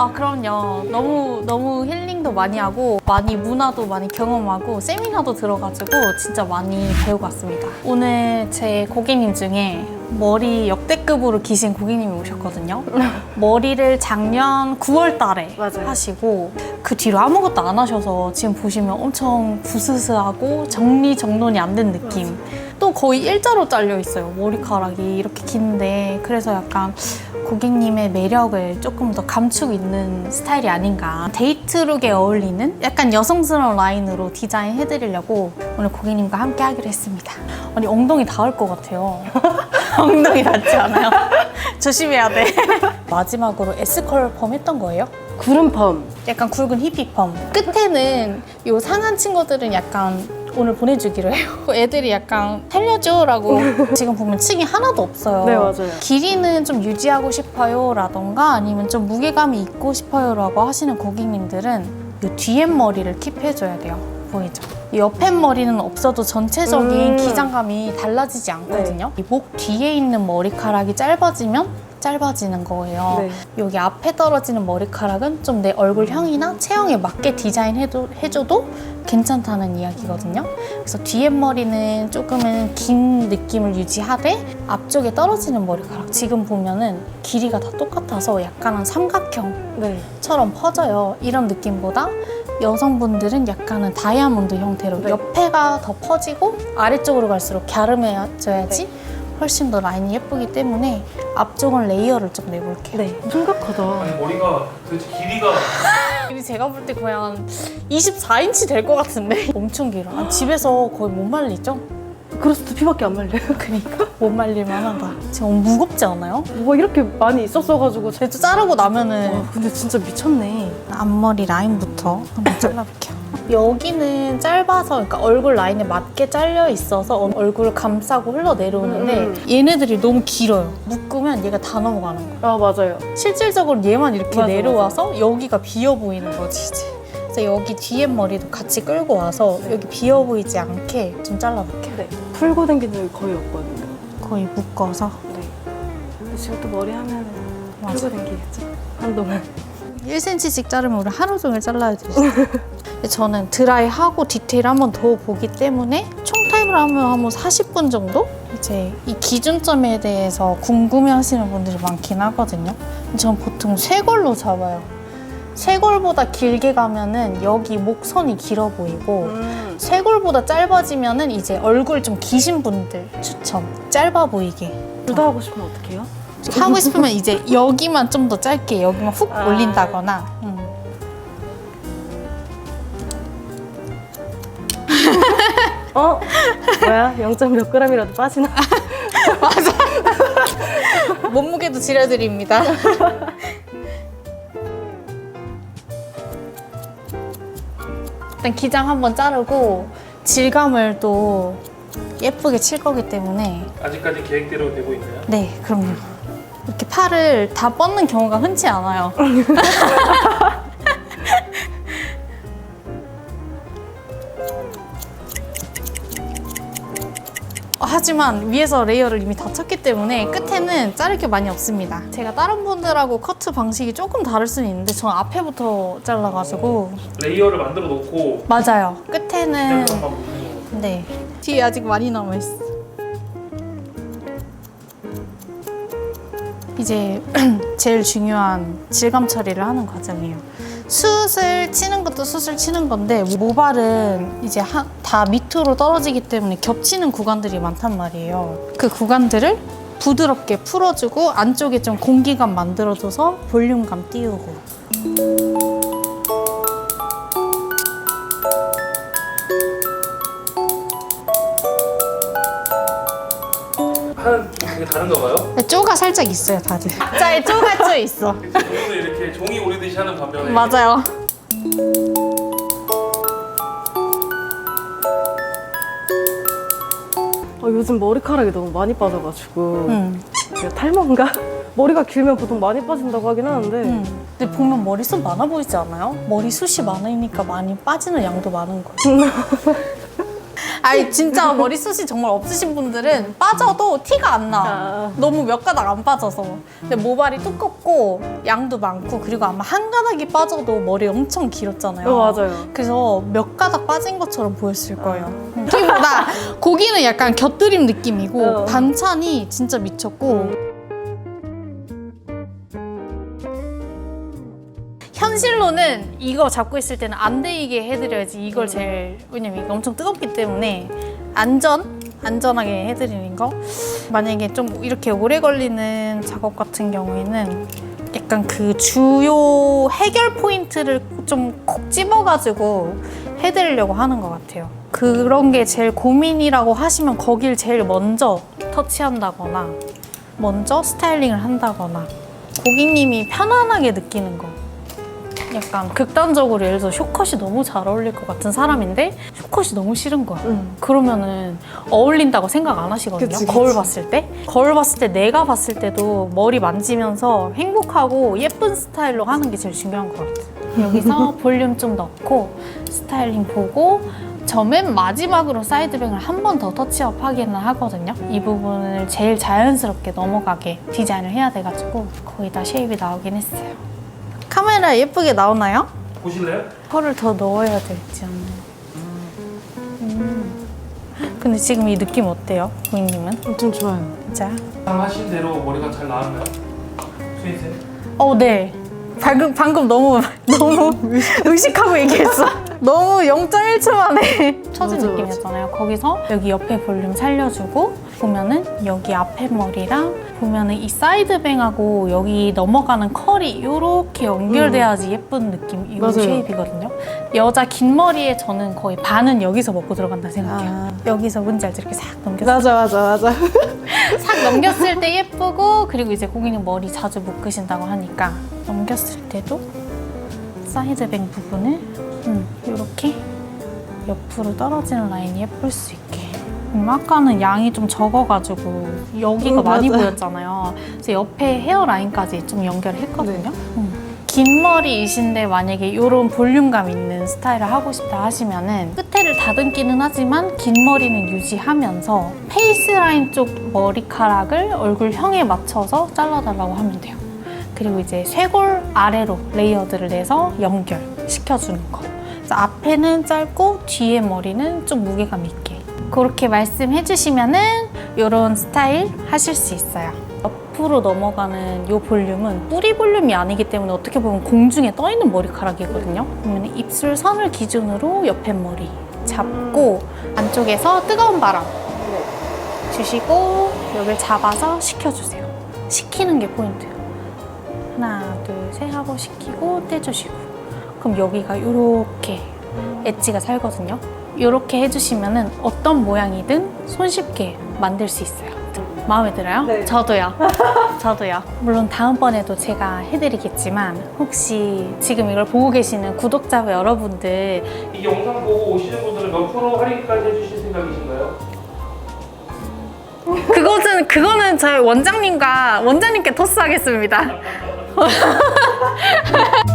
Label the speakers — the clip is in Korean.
Speaker 1: 아 그럼요. 너무 너무 힐링도 많이 하고 많이 문화도 많이 경험하고 세미나도 들어가지고 진짜 많이 배우고 왔습니다. 오늘 제 고객님 중에 머리 역대급으로 기신 고객님이 오셨거든요. 머리를 작년 9월 달에
Speaker 2: 맞아요.
Speaker 1: 하시고 그 뒤로 아무것도 안 하셔서 지금 보시면 엄청 부스스하고 정리 정돈이 안 된 느낌. 또 거의 일자로 잘려 있어요. 머리카락이 이렇게 긴데 그래서 약간 고객님의 매력을 조금 더 감추고 있는 스타일이 아닌가. 데이트룩에 어울리는 약간 여성스러운 라인으로 디자인해 드리려고 오늘 고객님과 함께 하기로 했습니다. 아니 엉덩이 닿을 것 같아요. 엉덩이 닿지 않아요? 조심해야 돼. 마지막으로 S컬 펌 했던 거예요?
Speaker 2: 구름 펌.
Speaker 1: 약간 굵은 히피 펌. 끝에는 요 상한 친구들은 약간 오늘 보내주기로 해요. 애들이 약간 살려줘라고 지금 보면 층이 하나도 없어요.
Speaker 2: 네, 맞아요.
Speaker 1: 길이는 좀 유지하고 싶어요 라던가 아니면 좀 무게감이 있고 싶어요 라고 하시는 고객님들은 요 뒤에 머리를 킵해줘야 돼요. 보이죠? 이 옆에 머리는 없어도 전체적인
Speaker 2: 음.
Speaker 1: 기장감이 달라지지 않거든요. 이 목 뒤에 있는 머리카락이 짧아지면 짧아지는 거예요.
Speaker 2: 네.
Speaker 1: 여기 앞에 떨어지는 머리카락은 좀 내 얼굴형이나 체형에 맞게 디자인해도 해줘도 괜찮다는 이야기거든요. 그래서 뒤에 머리는 조금은 긴 느낌을 유지하되 앞쪽에 떨어지는 머리카락 지금 보면은 길이가 다 똑같아서 약간은 삼각형처럼
Speaker 2: 네.
Speaker 1: 퍼져요. 이런 느낌보다 여성분들은 약간은 다이아몬드 형태로
Speaker 2: 네.
Speaker 1: 옆에가 더 퍼지고 아래쪽으로 갈수록 갸름해져야지
Speaker 2: 네.
Speaker 1: 훨씬 더 라인이 예쁘기 때문에 앞쪽은 레이어를 좀 내볼게요.
Speaker 2: 네. 심각하다.
Speaker 3: 아니 머리가 도대체 길이가
Speaker 1: 이게 제가 볼 때 거의 한 24인치 될 것 같은데 엄청 길어. 아, 집에서 거의 못 말리죠?
Speaker 2: 그래서 두피밖에 안 말려요.
Speaker 1: 그러니까 못 말릴만 하다. 지금 무겁지 않아요?
Speaker 2: 뭐가 이렇게 많이 있었어가지고. 제...
Speaker 1: 그래도 자르고 나면은
Speaker 2: 와, 근데 진짜 미쳤네.
Speaker 1: 앞머리 라인부터 한번 잘라볼게요. 여기는 짧아서 그러니까 얼굴 라인에 맞게 잘려 있어서 얼굴을 감싸고 흘러내려오는데
Speaker 2: 음.
Speaker 1: 얘네들이 너무 길어요. 묶으면 얘가 다 넘어가는 거야.
Speaker 2: 아, 맞아요.
Speaker 1: 실질적으로 얘만 이렇게
Speaker 2: 맞아,
Speaker 1: 내려와서 여기가 비어 보이는 거지 이제. 그래서 여기 뒤에 머리도 같이 끌고 와서 여기 비어 보이지 않게 좀 잘라볼게요.
Speaker 2: 네. 풀고 일 거의 없거든요.
Speaker 1: 거의 묶어서
Speaker 2: 네. 지금 또 머리 하면
Speaker 1: 맞아.
Speaker 2: 풀고 다니겠죠. 한동안.
Speaker 1: 1cm씩 자르면 우리 하루 종일 잘라야. 근데 저는 드라이하고 디테일 한번 더 보기 때문에 총 타임을 하면 한번 40분 정도? 이제 이 기준점에 대해서 궁금해 하시는 분들이 많긴 하거든요. 전 보통 쇄골로 잡아요. 쇄골보다 길게 가면은 여기 목선이 길어 보이고
Speaker 2: 음.
Speaker 1: 쇄골보다 짧아지면은 이제 얼굴 좀 기신 분들 추천. 짧아 보이게.
Speaker 2: 둘 다 하고 싶으면 어떡해요?
Speaker 1: 하고 싶으면 이제 여기만 좀 더 짧게 여기만 훅
Speaker 2: 아.
Speaker 1: 올린다거나. 음.
Speaker 2: 어? 뭐야? 0. 몇 g이라도 빠지나?
Speaker 1: 몸무게도 지려드립니다. 일단 기장 한번 자르고 질감을 또 예쁘게 칠 거기 때문에
Speaker 3: 아직까지 계획대로 되고 있나요?
Speaker 1: 네 그럼요. 이렇게 팔을 다 뻗는 경우가 흔치 않아요. 하지만 위에서 레이어를 이미 다 쳤기 때문에 끝에는 자를 게 많이 없습니다. 제가 다른 분들하고 커트 방식이 조금 다를 수는 있는데 저는 앞에부터 잘라가지고
Speaker 3: 레이어를 만들어 놓고
Speaker 1: 맞아요. 끝에는. 네 뒤에 아직 많이 남아 있어. 이제 제일 중요한 질감 처리를 하는 과정이에요. 숱을 치는 것도 숱을 치는 건데 모발은 이제 하- 다 밑으로 떨어지기 때문에 겹치는 구간들이 많단 말이에요. 그 구간들을 부드럽게 풀어주고 안쪽에 좀 공기감 만들어줘서 볼륨감 띄우고
Speaker 3: 하는 좀 되게 다른가 봐요.
Speaker 1: 쪼가 살짝 있어요 다들. 자에 쪼가 쪼 있어.
Speaker 3: 이렇게 종이 오리듯이 하는 반면에
Speaker 1: 맞아요.
Speaker 2: 아, 요즘 머리카락이 너무 많이 빠져가지고.
Speaker 1: 응.
Speaker 2: 제가 탈모인가? 머리가 길면 보통 많이 빠진다고 하긴 하는데.
Speaker 1: 응. 근데 보면 머리숱 많아 보이지 않아요? 머리숱이 많으니까 많이 빠지는 양도 많은 거예요. 아니 진짜 머리숱이 정말 없으신 분들은 빠져도 티가 안 나.
Speaker 2: 아.
Speaker 1: 너무 몇 가닥 안 빠져서. 근데 모발이 두껍고 양도 많고 그리고 아마 한 가닥이 빠져도 머리 엄청 길었잖아요.
Speaker 2: 어, 맞아요.
Speaker 1: 그래서 몇 가닥 빠진 것처럼 보였을 거예요. 음. 그보다 고기는 약간 곁들임 느낌이고
Speaker 2: 어.
Speaker 1: 반찬이 진짜 미쳤고 현실로는 이거 잡고 있을 때는 안 데이게 해드려야지 이걸 제일 왜냐면 이게 엄청 뜨겁기 때문에 안전 안전하게 해드리는 거 만약에 좀 이렇게 오래 걸리는 작업 같은 경우에는 약간 그 주요 해결 포인트를 좀 콕 집어가지고 해드리려고 하는 것 같아요. 그런 게 제일 고민이라고 하시면 거길 제일 먼저 터치한다거나 먼저 스타일링을 한다거나 고객님이 편안하게 느끼는 거 약간 극단적으로 예를 들어 쇼컷이 너무 잘 어울릴 것 같은 사람인데 쇼컷이 너무 싫은 거야.
Speaker 2: 음.
Speaker 1: 그러면은 어울린다고 생각 안 하시거든요.
Speaker 2: 그치, 그치.
Speaker 1: 거울 봤을 때. 거울 봤을 때 내가 봤을 때도 머리 만지면서 행복하고 예쁜 스타일로 하는 게 제일 중요한 것 같아요. 여기서 볼륨 좀 넣고 스타일링 보고 저 맨 마지막으로 사이드뱅을 한 번 더 터치업 하기는 하거든요. 이 부분을 제일 자연스럽게 넘어가게 디자인을 해야 돼가지고 거의 다 쉐입이 나오긴 했어요. 카메라 예쁘게 나오나요?
Speaker 3: 보실래요?
Speaker 1: 펄을 더 넣어야 될지 않나요? 음. 근데 지금 이 느낌 어때요, 고객님은?
Speaker 2: 엄청 좋아요.
Speaker 1: 진짜?
Speaker 3: 하신 대로 머리가 잘 나왔나요? 수인쌤?
Speaker 1: 어, 네. 방금 방금 너무 너무 의식하고 얘기했어. 너무 0.1초 만에 처진
Speaker 2: 맞아,
Speaker 1: 느낌이었잖아요. 거기서 여기 옆에 볼륨 살려주고 보면은 여기 앞에 머리랑 보면은 이 사이드뱅하고 여기 넘어가는 컬이 이렇게 연결돼야지 예쁜 느낌 이
Speaker 2: 맞아요.
Speaker 1: 쉐입이거든요. 여자 긴 머리에 저는 거의 반은 여기서 먹고 들어간다 생각해요.
Speaker 2: 아.
Speaker 1: 여기서 뭔지 알죠? 이렇게 싹 넘겨
Speaker 2: 맞아, 맞아, 맞아.
Speaker 1: 싹 넘겼을 때 예쁘고 그리고 이제 고객님 머리 자주 묶으신다고 하니까 넘겼을 때도 사이드뱅 부분을 음, 이렇게 옆으로 떨어지는 라인이 예쁠 수 있게 음, 아까는 양이 좀 적어가지고 여기가
Speaker 2: 음,
Speaker 1: 많이
Speaker 2: 맞아요.
Speaker 1: 보였잖아요 그래서 옆에 헤어라인까지 좀 연결했거든요
Speaker 2: 네.
Speaker 1: 음. 긴 머리이신데 만약에 이런 볼륨감 있는 스타일을 하고 싶다 하시면은 끝에를 다듬기는 하지만 긴 머리는 유지하면서 페이스 라인 쪽 머리카락을 얼굴형에 맞춰서 잘라달라고 하면 돼요. 그리고 이제 쇄골 아래로 레이어드를 내서 연결시켜주는 거. 앞에는 짧고 뒤에 머리는 좀 무게감 있게. 그렇게 말씀해 주시면은 이런 스타일 하실 수 있어요. 옆으로 넘어가는 이 볼륨은 뿌리 볼륨이 아니기 때문에 어떻게 보면 공중에 떠 있는 머리카락이거든요. 그러면 입술 선을 기준으로 옆에 머리 잡고 안쪽에서 뜨거운 바람 주시고 여기를 잡아서 식혀주세요. 식히는 게 포인트예요. 하나, 둘, 셋 하고 식히고 떼주시고 그럼 여기가 이렇게 엣지가 살거든요. 이렇게 해주시면은 어떤 모양이든 손쉽게 만들 수 있어요. 마음에 들어요?
Speaker 2: 네.
Speaker 1: 저도요. 저도요. 물론 다음번에도 제가 해드리겠지만 혹시 지금 이걸 보고 계시는 구독자 여러분들
Speaker 3: 이 영상 보고 오시는 분들은 몇 프로 할인까지 해주실 생각이신가요?
Speaker 1: 그것은 그거는 저희 원장님과 원장님께 토스하겠습니다.